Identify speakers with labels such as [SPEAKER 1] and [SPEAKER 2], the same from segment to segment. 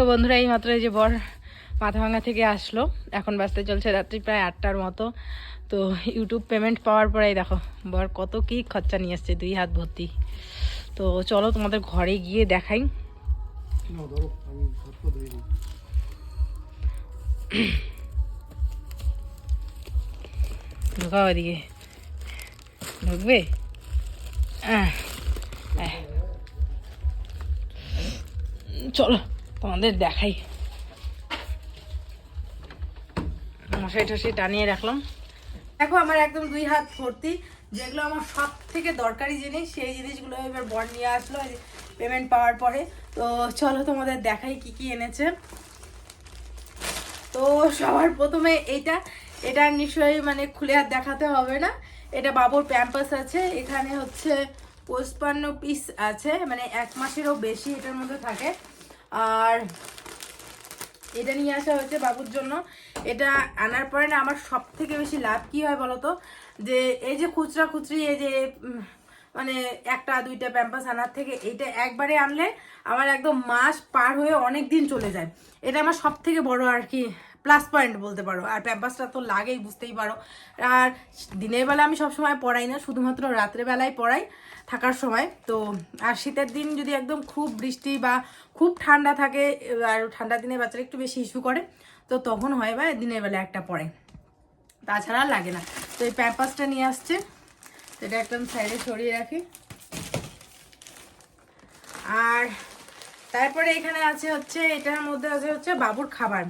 [SPEAKER 1] তো বন্ধুরা এই মাত্র এই যে বর মাথা ভাঙা থেকে আসলো। এখন বাজতে চলছে রাত্রি প্রায় আটটার মতো। তো ইউটিউব পেমেন্ট পাওয়ার পরেই দেখো বর কত কি খরচা নিয়ে আসছে দুই হাত ভর্তি। তো চলো তোমাদের ঘরে গিয়ে দেখাই। ঢোকাও এদিকে। ঢুকবে। চলো। তোমাদের দেখাই। মশাই টশাই টানিয়ে রাখলাম। দেখো আমার একদম দুই হাত ভর্তি, যেগুলো আমার সব থেকে দরকারি জিনিস, সেই জিনিসগুলো এবার বর নিয়ে আসলো পেমেন্ট পাওয়ার পরে। তো চলো তোমাদের দেখাই কি কি এনেছে। তো সবার প্রথমে এটা এটা নিশ্চয়ই মানে খুলে আর দেখাতে হবে না। এটা বাবুর প্যাম্পাস আছে, এখানে হচ্ছে পঁচপান্ন পিস আছে মানে এক মাসেরও বেশি এটার মধ্যে থাকে। আর এটা নিয়ে আসা হয়েছে বাবুর জন্য। এটা আনার পরে না আমার সব থেকে বেশি লাভ কি হয় বলতো যে এই যে খুচরা খুচরি, এই যে মানে একটা, দুইটা প্যাম্পাস আনার থেকে এইটা একবারে আনলে আমার একদম মাস পার হয়ে অনেক দিন চলে যায়। এটা আমার সব থেকে বড় আর কি প্লাস পয়েন্ট বলতে পারো। আর প্যাম্পাসটা তো লাগেই, বুঝতেই পারো। আর দিনের বেলা আমি সবসময় পড়াই না, শুধুমাত্র রাত্রেবেলায় পড়াই। থাকার সময়। তো আর শীতের দিন যদি একদম খুব বৃষ্টি বা খুব ঠান্ডা থাকে আর ঠান্ডা দিনে বাচ্চারা একটু বেশি ইস্যু করে তো তখন হয় বা দিনের বেলা একটা পড়ে তাছাড়া লাগে না। তো এই প্যাম্পাসটা নিয়ে আসছে। তো এটা একদম সাইডে সরিয়ে রাখি। আর তারপরে এখানে আছে হচ্ছে এটার মধ্যে আছে হচ্ছে বাবুর খাবার।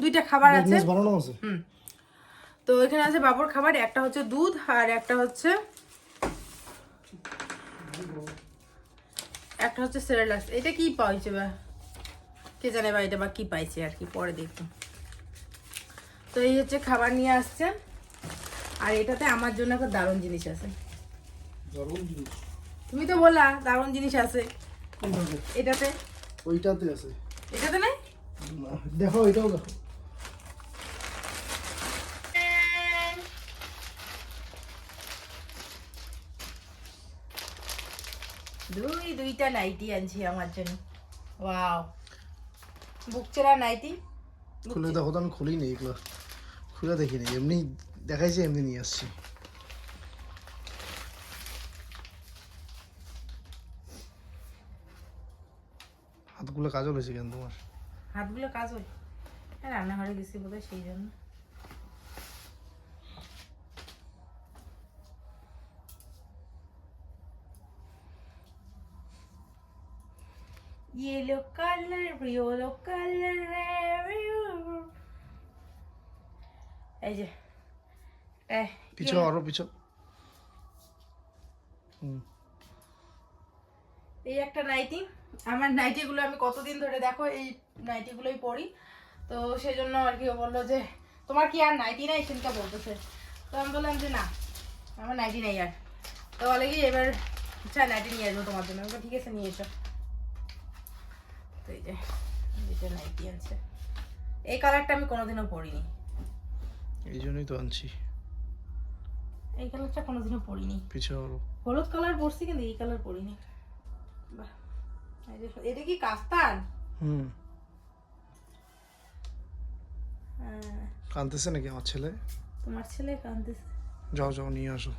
[SPEAKER 1] দুইটা খাবার আছে? হুম। তো এখানে আছে বাবুর খাবার একটা হচ্ছে দুধ আর একটা হচ্ছে একটা হচ্ছে সেরেলাক্স। এটা কি পাইছে বা? কে জানে বা এটা বা কি পাইছে আর কি পরে দেখব। তো এই হচ্ছে খাবার নিয়ে আসছে। আর এটাতে আমার জন্য একটা দারুণ জিনিস আছে। তুমি তো বললা দারুণ জিনিস আছে। এটাতে?
[SPEAKER 2] ওইটাতে আছে।
[SPEAKER 1] এটাতে নাই?
[SPEAKER 2] না, দেখো এটাও দেখো।
[SPEAKER 1] দুই দুইটা নাইটি আনছি আমার জন্য। ওয়াও বুকচেরা নাইটি
[SPEAKER 2] খুলে দেখো তো আমি খুলি নি এগুলো। খুলে দেখিনি এমনি দেখাইছে এমনি নিয়ে আসছি। হাতগুলো কাজল হয়েছে কেন তোমার?
[SPEAKER 1] হাতগুলো কাজ হয় হ্যাঁ রান্নাঘরে গেছি বোধহয় সেই জন্য। Yellow color, yellow color, everywhere. এই যে এ,
[SPEAKER 2] পিছো আরও পিছো হুম
[SPEAKER 1] এই একটা নাইটি আমার নাইটিগুলো আমি কতদিন ধরে দেখো এই নাইটিগুলোই পরি তো সেই জন্য আর কি বলল যে তোমার কি আর নাইটি নাই? সেটা বলতেছে। তো আমি বললাম যে না আমার নাইটি নেই আর। তো বলে কি এবার আচ্ছা নাইটি নিয়ে আসব তোমার জন্য। ঠিক আছে নিয়ে এসো। এই যে এটা নাইটি আছে এই কালারটা আমি কোনোদিনও পরিনি।
[SPEAKER 2] এই জন্যই তো আনছি।
[SPEAKER 1] এই কালারটা কোনোদিনও পরিনি।
[SPEAKER 2] পিছো
[SPEAKER 1] হলুদ কালার পরছি কিন্তু এই কালার পরিনি। বাহ এটা কি কাস্তান?
[SPEAKER 2] হুম।
[SPEAKER 1] হ্যাঁ।
[SPEAKER 2] কানতেছে নাকি আমার ছেলে?
[SPEAKER 1] তোমার ছেলে কাঁদতেছে।
[SPEAKER 2] যাও যাও নিয়ে আসো।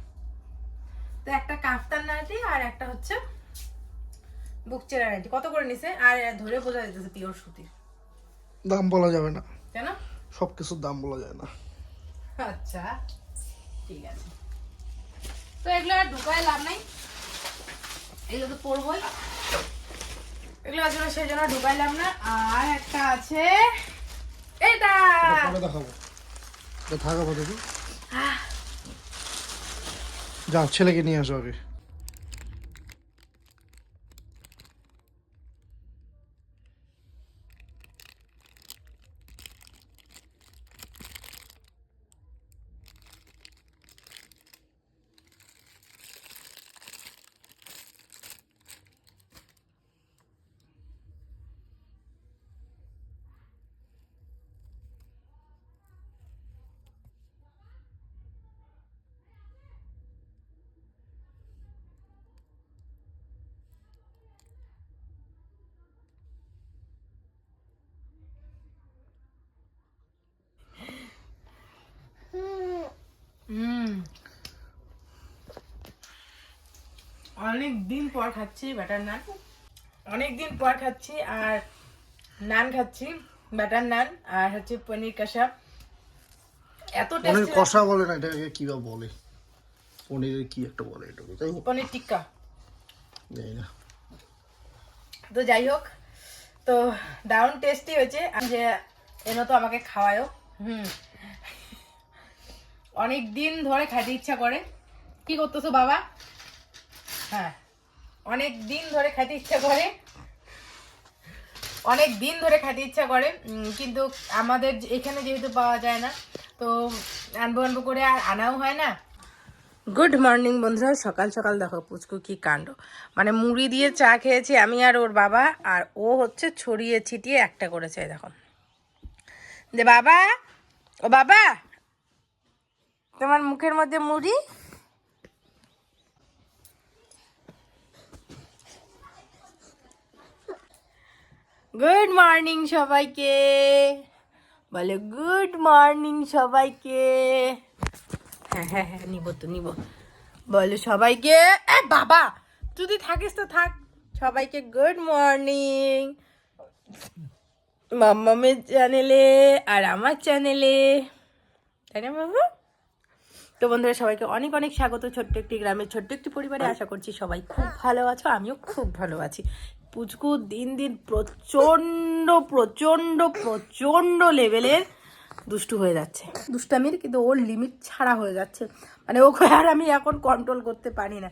[SPEAKER 1] তো একটা কাফতান নাইটি আর একটা হচ্ছে বুক চেরা নাইটি কত করে নিছে? আর ধরে বোঝা যাইতেছে পিওর সুতির।
[SPEAKER 2] দাম বলা যাবে না।
[SPEAKER 1] কেন?
[SPEAKER 2] সব কিছুর দাম বলা যায় না।
[SPEAKER 1] আচ্ছা ঠিক আছে। তো এগুলো আর ঢুকায় লাভ নাই। এগুলো তো পরবই। এগুলো জন্য সেই জন্য ঢুকাইলাম না। আর একটা আছে এটা!
[SPEAKER 2] দেখাবো। এটা থাক আপাতত
[SPEAKER 1] আহ,
[SPEAKER 2] যাও ছেলেকে নিয়ে আসো আগে।
[SPEAKER 1] অনেক দিন পর খাচ্ছি বাটার নান। অনেক দিন পর খাচ্ছি আর নান খাচ্ছি বাটার নান আর হচ্ছে পনির কষা। এত
[SPEAKER 2] পনির কষা বলে না এটাকে কি বা বলে? পনিরের কি একটা বলে এটাকে? তাই হোক,
[SPEAKER 1] পনির টিক্কা।
[SPEAKER 2] জানি না।
[SPEAKER 1] তো যাই হোক তো দারুণ টেস্টি হয়েছে। যে এনো তো আমাকে খাওয়ায়ও। হুম। অনেক দিন ধরে খাইতে ইচ্ছা করে। কি করতেছো বাবা? হ্যাঁ। অনেক দিন ধরে খাইতে ইচ্ছা করে। অনেক দিন ধরে খাইতে ইচ্ছা করে কিন্তু আমাদের এখানে যেহেতু পাওয়া যায় না, তো আনব আনব করে আর আনাও হয় না। গুড মর্নিং বন্ধুরা। সকাল সকাল দেখো পুচকু কি কাণ্ড। মানে মুড়ি দিয়ে চা খেয়েছি আমি আর ওর বাবা, আর ও হচ্ছে ছড়িয়ে ছিটিয়ে একটা করেছে দেখো। যে বাবা, ও বাবা, তোমার মুখের মধ্যে মুড়ি? গুড মর্নিং সবাইকে। বলে গুড মর্নিং সবাইকে। হ্যাঁ হ্যাঁ হ্যাঁ নিব তো নিব। বলে সবাইকে এ বাবা যদি থাকিস তো থাক। সবাইকে গুড মর্নিং মাম্মামের চ্যানেলে আর আমার চ্যানেলে। তাই না বাবা? তো বন্ধুরা সবাইকে অনেক অনেক স্বাগত। ছোট্ট একটি গ্রামের ছোট্ট একটি পরিবারে আশা করছি সবাই খুব ভালো আছো আমিও খুব ভালো আছি। পুচকু দিন দিন প্রচণ্ড প্রচণ্ড প্রচণ্ড লেভেলের দুষ্টু হয়ে যাচ্ছে। দুষ্টামির কিন্তু ওর লিমিট ছাড়া হয়ে যাচ্ছে। মানে ওকে আর আমি এখন কন্ট্রোল করতে পারি না।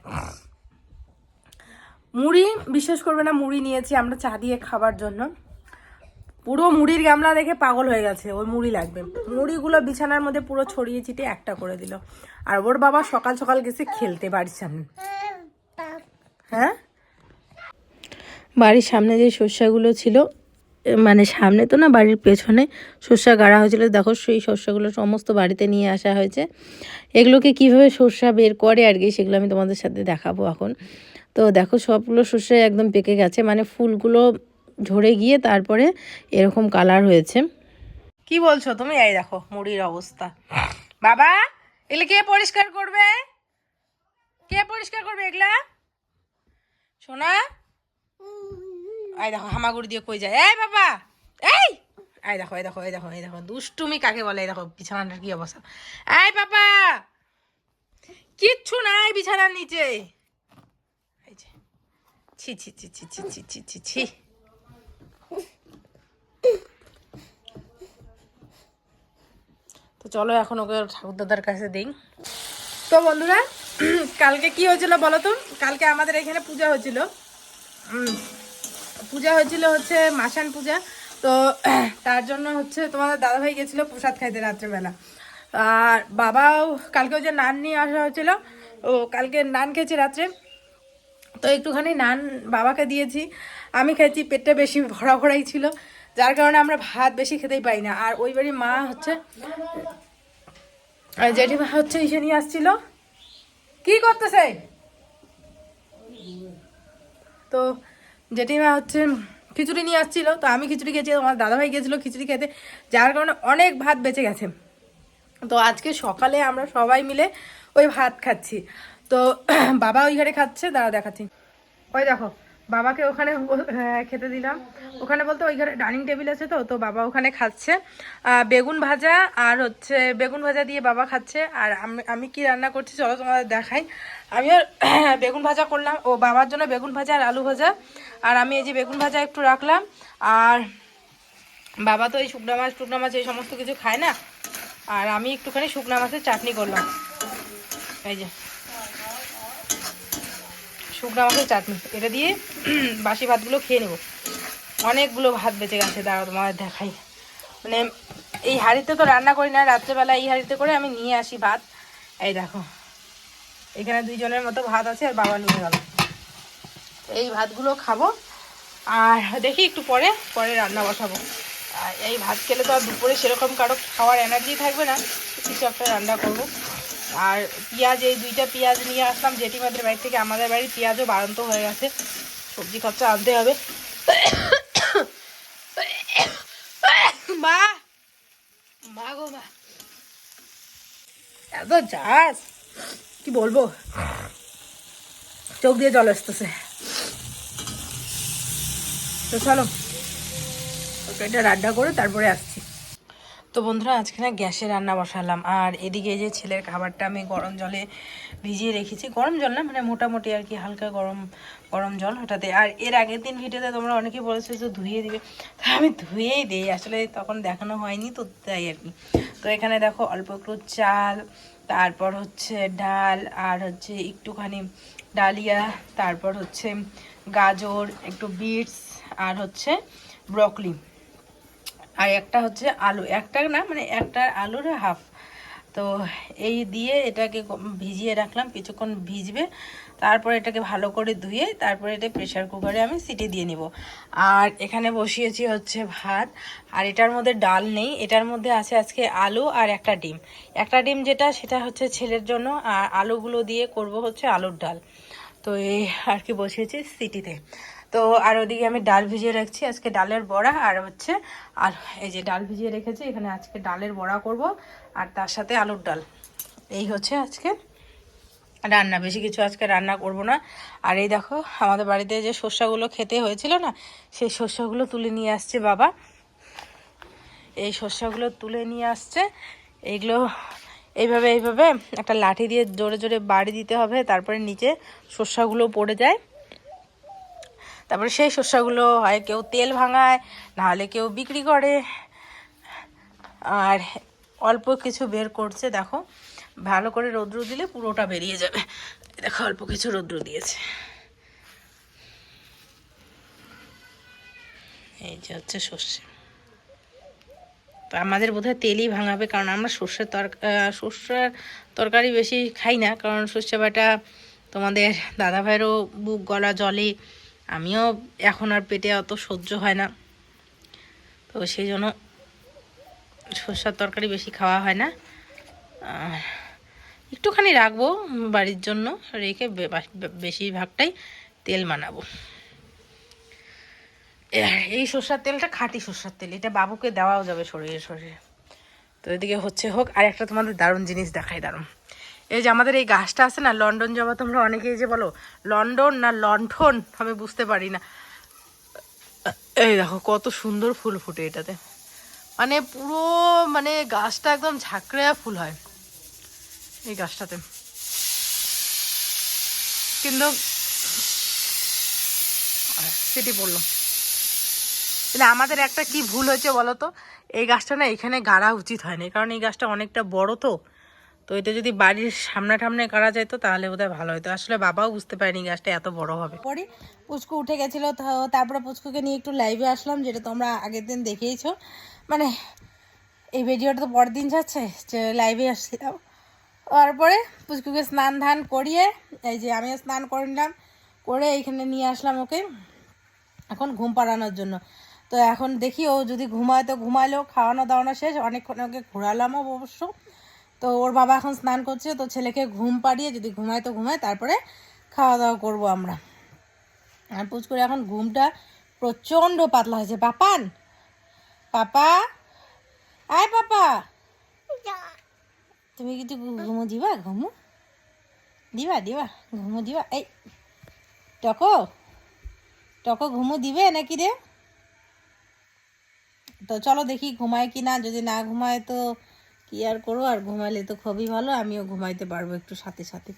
[SPEAKER 1] মুড়ি, বিশ্বাস করবে না, মুড়ি নিয়েছি আমরা চা দিয়ে খাবার জন্য। পুরো মুড়ির গামলা দেখে পাগল হয়ে গেছে ওই মুড়ি লাগবে। মুড়িগুলো বিছানার মধ্যে পুরো ছড়িয়ে ছিটিয়ে একটা করে দিল। আর ওর বাবা সকাল সকাল গেছে খেলতে সামনে। হ্যাঁ? বাড়ির সামনে যে শস্যগুলো ছিল মানে সামনে তো না বাড়ির পেছনে শস্যা গাড়া হয়েছিল। দেখো সেই শস্যগুলো সমস্ত বাড়িতে নিয়ে আসা হয়েছে। এগুলোকে কীভাবে শস্যা বের করে আর কি, সেগুলো আমি তোমাদের সাথে দেখাবো এখন। তো দেখো সবগুলো শস্য একদম পেকে গেছে মানে ফুলগুলো ঝরে গিয়ে তারপরে এরকম কালার হয়েছে। কি বলছো তুমি? এই দেখো মুড়ির অবস্থা। বাবা, এগুলো কে পরিষ্কার করবে? কে পরিষ্কার করবে এগুলা? সোনা? আই দেখো, হামাগুড়ি দিয়ে কই যায়? এই বাবা! এই! আই দেখো, এই দেখো এই দেখো এই দেখো, দুষ্টুমি কাকে বলে? এই দেখো, বিছানাটার কি অবস্থা? এই বাবা! কিচ্ছু নাই বিছানার নিচে। ছি ছি ছি ছি ছি ছি ছি ছি ছি। তো চলো এখন ওকে ঠাকুরদাদার কাছে দিই। তো বন্ধুরা, কালকে কি হয়েছিল বলো তো? কালকে আমাদের এখানে পূজা হয়েছিল। পূজা হয়েছিল হচ্ছে মাসান পূজা। তো তার জন্য হচ্ছে তোমাদের দাদাভাই গেছিল প্রসাদ খাইতে রাত্রেবেলা। আর বাবাও কালকে ওই যে নান নিয়ে আসা হয়েছিল। ও কালকে নান খেয়েছি রাত্রে। তো একটুখানি নান বাবাকে দিয়েছি। আমি খেয়েছি পেটটা বেশি ভরা ভরাই ছিল। যার কারণে আমরা ভাত বেশি খেতেই পাই না। আর ওই বাড়ির মা হচ্ছে জেঠিমা হচ্ছে, ইসে নিয়ে আসছিল। কি করতেছে? তো জেঠিমা হচ্ছে খিচুড়ি নিয়ে আসছিল, তো আমি খিচুড়ি খেয়েছি আমার দাদাভাই গেছিল খিচুড়ি খেতে, যার কারণে অনেক ভাত বেঁচে গেছে। তো আজকে সকালে আমরা সবাই মিলে ওই ভাত খাচ্ছি। তো বাবা ওই ঘরে খাচ্ছে দাদা দেখাচ্ছি। ওই দেখো বাবাকে ওখানে হ্যাঁ, খেতে দিলাম। ওখানে বলতে ওই ঘরে ডাইনিং টেবিল আছে তো তো বাবা ওখানে খাচ্ছে। বেগুন ভাজা আর হচ্ছে বেগুন ভাজা দিয়ে বাবা খাচ্ছে। আর আমি আমি কি রান্না করছি চলো তোমাদের দেখাই। আমিও বেগুন ভাজা করলাম। ও বাবার জন্য বেগুন ভাজা আর আলু ভাজা। আর আমি এই যে বেগুন ভাজা একটু রাখলাম। আর বাবা তো এই শুকনো মাছ টুকনো মাছ এই সমস্ত কিছু খায় না। আর আমি একটুখানি শুকনো মাছের চাটনি করলাম। এই যে। শুকনো মাছের চাটনি। এটা দিয়ে বাসি ভাতগুলো খেয়ে নেব। অনেকগুলো ভাত বেঁচে গেছে, দাঁড়াও তোমাদের দেখাই। মানে এই হাঁড়িতে তো রান্না করি না, রাত্রেবেলা এই হাঁড়িতে করে আমি নিয়ে আসি ভাত। এই দেখো, এখানে দুইজনের মতো ভাত আছে আর বাবা নিয়ে গেল এই ভাতগুলো খাব, আর দেখি একটু পরে পরে রান্না বসাবো। এই ভাত খেলে তো আর দুপুরে সেরকম কারও খাওয়ার এনার্জি থাকবে না, কিছু একটা রান্না করব। আর পেঁয়াজ, এই দুইটা পেঁয়াজ নিয়ে আসলাম। জেঠিমাদের বাড়ি থেকে আমাদের বাড়ির পেঁয়াজও বাড়ন্ত হয়ে গেছে। সবজি খরচা আনতে হবে। মা! মা গো মা! এত যাস কি বলব? চোখ দিয়ে জল আসতেছে। তো চলো এটা রান্না করে তারপরে আসছি। তো বন্ধুরা, আজকে না গ্যাসে রান্না বসালাম। আর এদিকে যে ছেলের খাবারটা আমি গরম জলে ভিজিয়ে রেখেছি। গরম জল না মানে মোটামুটি আর কি হালকা গরম গরম জল ওটাতে আর এর আগের দিন ভিডিওতে তোমরা অনেকেই বলেছ যে ধুয়ে দিবে। তা আমি ধুয়েই দিই, আসলে তখন দেখানো হয়নি তো, তাই আর কি। তো এখানে দেখো অল্প একটু চাল, তারপর হচ্ছে ডাল, আর হচ্ছে একটুখানি ডালিয়া, তারপর হচ্ছে গাজর, একটু বিটস, আর হচ্ছে ব্রকলি। আর একটা হচ্ছে আলু। একটা না মানে একটা আলুর হাফ। তো এই দিয়ে এটাকে ভিজিয়ে রাখলাম, কিছুক্ষণ ভিজবে। তারপর এটাকে ভালো করে ধুয়ে তারপরে এটা প্রেশার কুকারে আমি সিটি দিয়ে নিব। আর এখানে বসিয়েছি হচ্ছে ভাত। আর এটার মধ্যে ডাল নেই। এটার মধ্যে আছে আজকে আলু আর একটা ডিম। একটা ডিম যেটা, সেটা হচ্ছে ছেলের জন্য। আর আলুগুলো দিয়ে করব হচ্ছে আলুর ডাল। তো এই আর কি বসিয়েছি সিটিতে। তো আর ওদিকে আমি ডাল ভিজিয়ে রাখছি। আজকে ডালের বড়া আর হচ্ছে আর এই যে ডাল ভিজিয়ে রেখেছি, এখানে আজকে ডালের বড়া করব আর তার সাথে আলুর ডাল। এই হচ্ছে আজকে রান্না। বেশি কিছু আজকে রান্না করব না। আর এই দেখো, আমাদের বাড়িতে যে শস্যগুলো খেতে হয়েছিল না, সেই শস্যগুলো তুলে নিয়ে আসছে বাবা। এই শস্যগুলো তুলে নিয়ে আসছে। এইগুলো এইভাবে এইভাবে একটা লাঠি দিয়ে জোরে জোরে বাড়ি দিতে হবে, তারপরে নিচে শস্যগুলো পড়ে যায়। তারপরে সেই শস্যগুলো হয় কেউ তেল ভাঙায় নাহলে কেউ বিক্রি করে। আর অল্প কিছু বের করছে, দেখো। ভালো করে রৌদ্র দিলে পুরোটা বেরিয়ে যাবে। দেখো, অল্প কিছু রৌদ্র দিয়েছে। এই যে হচ্ছে সর্ষে। তো আমাদের বোধহয় তেলই ভাঙাবে, কারণ আমরা সর্ষের তরকা সর্ষের তরকারি বেশি খাই না, কারণ সর্ষে বাটা তোমাদের দাদা ভাইয়েরও বুক গলা জলে। আমিও এখন আর পেটে অত সহ্য হয় না। তো সেই জন্য সর্ষের তরকারি বেশি খাওয়া হয় না। একটুখানি রাখব বাড়ির জন্য, রেখে বেশিরভাগটাই তেল বানাবো। এ- এই সর্ষার তেলটা খাঁটি সর্ষার তেল, এটা বাবুকে দেওয়াও যাবে শরীরে শরীরে। তো এদিকে হচ্ছে হোক আর একটা তোমাদের দারুণ জিনিস দেখাই, দারুণ। এই যে আমাদের এই গাছটা আছে না, লন্ডন জবা তোমরা অনেকেই যে বলো, লন্ডন না লণ্ঠন আমি বুঝতে পারি না। এই দেখো, কত সুন্দর ফুল ফুটে এটাতে। মানে পুরো মানে গাছটা একদম ঝাঁকড়া ফুল হয় এই গাছটাতে। কিন্তু সিটি পড়ল কিন্তু আমাদের একটা কি ভুল হয়েছে বলো তো? এই গাছটা না এখানে গাড়া উচিত হয়নি, কারণ এই গাছটা অনেকটা বড় তো। তো এটা যদি বাড়ির সামনে টামনে গাড়া যেত, তাহলে বোধহয় ভালো হতো আসলে বাবাও বুঝতে পারেনি গাছটা এত বড় হবে। পরে পুচকু উঠে গেছিল, তো তারপরে পুচকুকে নিয়ে একটু লাইভে আসলাম, যেটা তোমরা আগের দিন দেখিয়েছো মানে এই ভিডিওটা তো পরের দিন যাচ্ছে, যে লাইভে আসছিলাম। তারপরে পুচকুকে স্নান ধান করিয়ে, এই যে আমিও স্নান করে নিলাম, করে এইখানে নিয়ে আসলাম ওকে, এখন ঘুম পাড়ানোর জন্য। তো এখন দেখি ও যদি ঘুমায় তো ঘুমাইলো খাওয়ানো দাওয়ানো শেষ, অনেকক্ষণ ওকে ঘোরালামও অবশ্য। তো ওর বাবা এখন স্নান করছে তো ছেলেকে ঘুম পাড়িয়ে যদি ঘুমায় তো ঘুমায় তারপরে খাওয়া দাওয়া করব আমরা। আর পুচকুরে এখন ঘুমটা প্রচণ্ড পাতলা হয়েছে। পাপান! পাপা! আয় পাপা! তুমি কিছু ঘুমো দিবা ঘুমো। দিবা দিবা ঘুমো দিবা। এই টকো! টকো ঘুমো দিবে নাকি রে? তো চলো দেখি ঘুমায় কি না যদি না ঘুমায় তো কি আর করো আর ঘুমাইলে তো খুবই ভালো, আমিও ঘুমাইতে পারব একটু সাথে সাথে।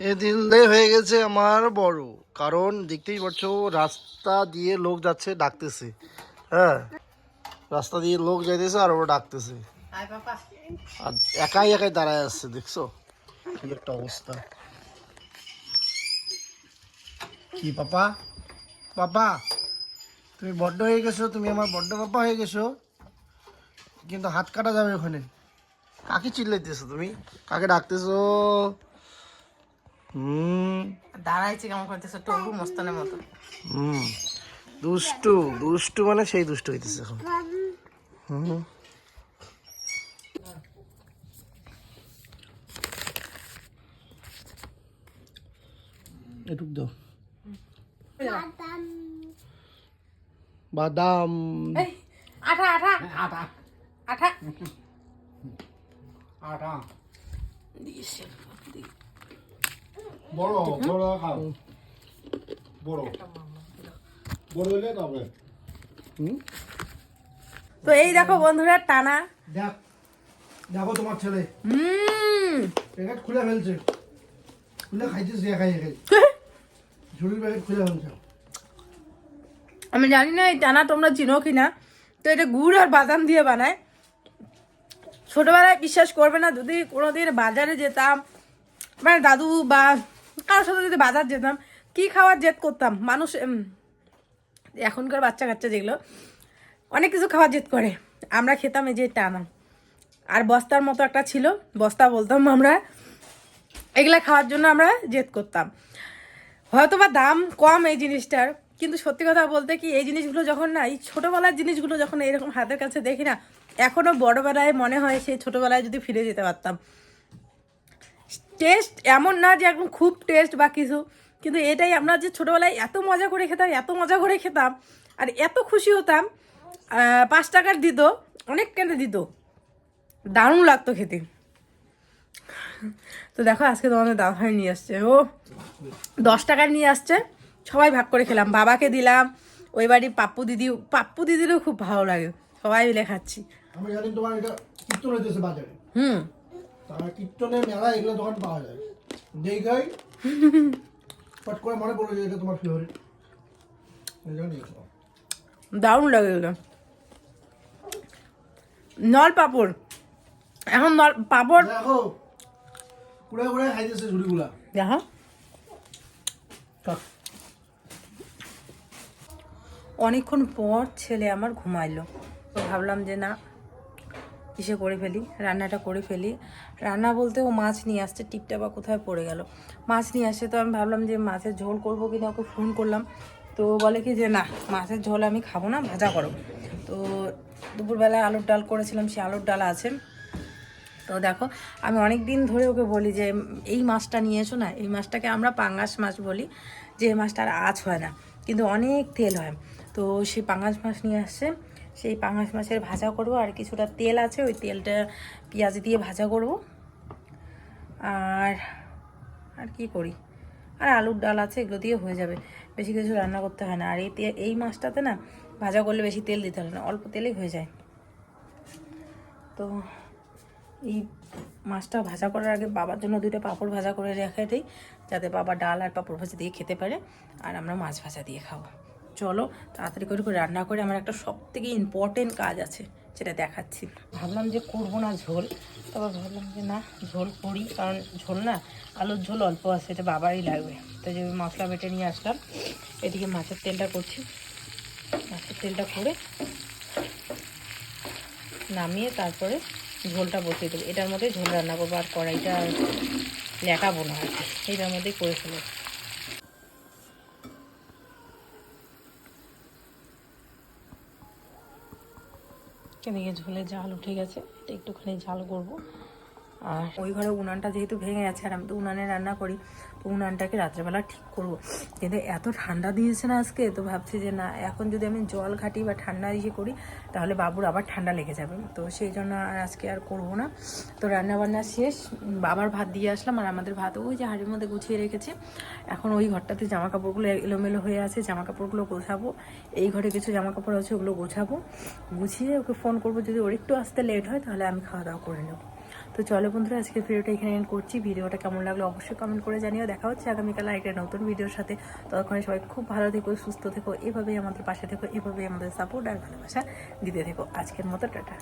[SPEAKER 2] এ দিল হয়ে গেছে আমার বড়। কারণ দেখতেই পাচ্ছ, রাস্তা দিয়ে লোক যাচ্ছে, ডাকতেছে। হ্যাঁ রাস্তা দিয়ে লোক যাইতেছে আর ও ডাকতেছে। আর একাই একাই দাঁড়ায় আসছে দেখছ? কি একটা অবস্থা। কি, পাপা? পাপা? তুমি বড্ড হয়ে গেছো তুমি আমার বড্ড পাপা হয়ে গেছো। কিন্তু হাত কাটা যাবে ওখানে। কাকে চিল্লাইতেছো তুমি? কাকে ডাকতেছো? হুম।
[SPEAKER 1] দাঁড়াইছে কেমন করতেছে? টবু মস্তানের মতো।
[SPEAKER 2] হুম। দুষ্টু দুষ্টু মানে সেই দুষ্টু হইতেছে এখন। হুম। এটুক দাও। বাদাম।
[SPEAKER 1] এই আঠা আঠা। আঠা। আঠা। দি-
[SPEAKER 3] বড় বড় খাও। বড়। বড় হলে তবে।
[SPEAKER 2] হুম?
[SPEAKER 1] তো এই দেখো বন্ধুরা টানা।
[SPEAKER 2] দেখ দেখো তোমার ছেলে।
[SPEAKER 1] হুম।
[SPEAKER 2] প্যাকেট খুলে ফেলছে। খুলে খাইতেছে একাই একাই ঝুড়ির প্যাকেট খুলে ফেলছে।
[SPEAKER 1] আমি জানি না এই টানা তোমরা চিনো কি না তো এটা গুড় আর বাদাম দিয়ে বানায়। ছোটোবেলায় বিশ্বাস করবে না, যদি কোনোদিন বাজারে যেতাম মানে দাদু বা কারোর সাথে যদি বাজার যেতাম, কি খাওয়ার জেদ করতাম? মানুষ এখনকার বাচ্চা কাচ্চা যেগুলো, অনেক কিছু খাওয়ার জেদ করে। আমরা খেতাম এই যে টানা। আর বস্তার মতো একটা ছিল, বস্তা বলতাম আমরা। এগুলা খাওয়ার জন্য আমরা জেদ করতাম। হয়তো বা দাম কম এই জিনিসটার কিন্তু সত্যি কথা বলতে কি, এই জিনিসগুলো যখন না, এই ছোটোবেলার জিনিসগুলো যখন এরকম হাতের কাছে দেখি না এখনও বড়বেলায় মনে হয় সেই ছোটোবেলায় যদি ফিরে যেতে পারতাম। টেস্ট এমন না যে একদম খুব টেস্ট বা কিছু, কিন্তু এটাই আমরা যে ছোটোবেলায় এত মজা করে খেতাম, এত মজা করে খেতাম, আর এত খুশি হতাম পাঁচ টাকার দিত, অনেক কেন দিত। দারুণ লাগতো খেতে। তো দেখো আজকে তোমাদের দাদা ভাই নিয়ে আসছে। ও দশ টাকার নিয়ে আসছে। সবাই ভাগ করে খেলাম। বাবাকে দিলাম ওই বাড়ির পাপ্পু দিদি পাপ্পু দিদিরও খুব ভালো লাগে। সবাই মিলে খাচ্ছি। হুম।
[SPEAKER 2] কীর্তনের মেলা এগুলো দোকান পাওয়া যায়। যেই পট করে মনে পড়ল যে এটা তোমার ফেভারিট এই জন্য নিয়ে আসলাম।
[SPEAKER 1] দারুণ লাগে নল পাপড়। এখন নল পাপড়
[SPEAKER 2] দেখো কুড়ে কুড়ে খাইতেছে ঝুড়িগুলা।
[SPEAKER 1] দেখো। অনেকক্ষণ পর ছেলে আমার ঘুমাইলো। তো ভাবলাম যে না, কিসে করে ফেলি? রান্নাটা করে ফেলি। রান্না বলতে ও মাছ নিয়ে আসছে, টিপটা বা কোথায় পড়ে গেল। মাছ নিয়ে আসছে, তো আমি ভাবলাম যে মাছের ঝোল করব কিনা, ওকে ফোন করলাম। তো বলে কি যে না, মাছের ঝোল আমি খাব না, ভাজা করো। তো দুপুরবেলায় আলুর ডাল করেছিলাম, সে আলুর ডাল আছে। তো দেখো, আমি অনেক দিন ধরে ওকে বলি যে, এই মাছটা নিয়ে এসো না, এই মাছটাকে আমরা পাঙ্গাস মাছ বলি, যে এই মাছটার আঁচ হয় না, কিন্তু অনেক তেল হয়। তো সেই পাঙ্গাস মাছ নিয়ে আসছে। সেই পাঙ্গাস মাছের ভাজা করব আর কিছুটা তেল আছে, ওই তেলটা পেঁয়াজ দিয়ে ভাজা করব। আর আর কি করি? আর আলুর ডাল আছে, এগুলো দিয়ে হয়ে যাবে। বেশি কিছু রান্না করতে হয় না। আর এই এই মাছটাতে না ভাজা করলে বেশি তেল দিতে হয় না, অল্প তেলেই হয়ে যায়। তো এই মাছটা ভাজা করার আগে বাবার জন্য দুইটা পাঁপড় ভাজা করে রেখে দিই, যাতে বাবা ডাল আর পাঁপড় ভাজা দিয়ে খেতে পারে। আর আমরা মাছ ভাজা দিয়ে খাব। চলো, তাড়াতাড়ি করে রান্না করে আমার একটা সব থেকে ইম্পর্টেন্ট কাজ আছে সেটা দেখাচ্ছি। ভাবলাম যে করব না ঝোল তারপর ভাবলাম যে না, ঝোল করি, কারণ ঝোল না, আলুর ঝোল অল্প আছে, এটা বাবারই লাগবে। তো যে মশলা বেটে নিয়ে আসলাম, এদিকে মাছের তেলটা করছি। মাছের তেলটা করে নামিয়ে তারপরে ঝোলটা বসিয়ে দেবো। এটার মধ্যে ঝোল রান্না করব, আর কড়াইটা লেটাবো না এটার মধ্যেই করে ফেলব। এদিকে ঝোলে জাল উঠে গেছে এটা একটুখানি জাল করব। আর ওই ঘরে উনানটা যেহেতু ভেঙে গেছে আর আমি তো উনানে রান্না করি, তো উনানটাকে রাত্রেবেলা ঠিক করব। কিন্তু এত ঠান্ডা দিয়েছে না আজকে, তো ভাবছি যে না, এখন যদি আমি জল ঘাটি বা ঠান্ডা ইয়ে করি, তাহলে বাবুর আবার ঠান্ডা লেগে যাবে। তো সেই জন্য আর আজকে আর করব না। তো রান্না বান্না শেষ, বাবার ভাত দিয়ে আসলাম আর আমাদের ভাত ওই যে হাড়ির মধ্যে গুছিয়ে রেখেছি। এখন ওই ঘরটাতে জামা কাপড়গুলো এলোমেলো হয়ে আছে জামা কাপড়গুলো গোছাবো। এই ঘরে কিছু জামা কাপড় আছে ওগুলো গোছাবো। গুছিয়ে ওকে ফোন করব, যদি ওর একটু আসতে লেট হয়, তাহলে আমি খাওয়া দাওয়া করে নেব। তো চলো বন্ধুরা, আজকের ভিডিওটা এখানে এন্ড করছি। ভিডিওটা কেমন লাগল অবশ্যই কমেন্ট করে জানিও। দেখা হচ্ছে আগামীকাল একটা নতুন ভিডিওর সাথে। ততক্ষণে সবাই খুব ভালো থেকো, সুস্থ থেকো, এভাবেই আমাদের পাশে থেকো, এভাবেই আমাদের সাপোর্ট আর ভালোবাসা দিতে থেকো। আজকের মতো, টাটা।